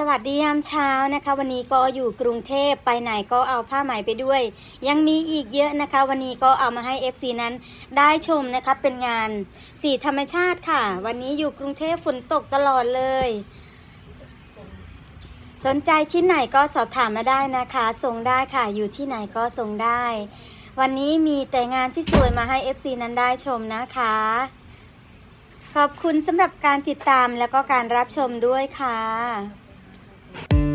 สวัสดียามเช้านะคะ วันนี้ก็อยู่กรุงเทพไปไหนก็เอาผ้าไหมไปด้วย ยังมีอีกเยอะนะคะ วันนี้ก็เอามาให้ FC นั้นได้ชมนะคะเป็นงานสีธรรมชาติค่ะ วันนี้อยู่กรุงเทพฝนตกตลอดเลย สนใจชิ้นไหนก็สอบถามมาได้นะคะส่งได้ค่ะอยู่ที่ไหนก็ส่งได้ วันนี้มีแต่งานที่สวยมาให้ FC นั้นได้ชมนะคะ ขอบคุณสำหรับการติดตามแล้วก็การรับชมด้วยค่ะ Thank you.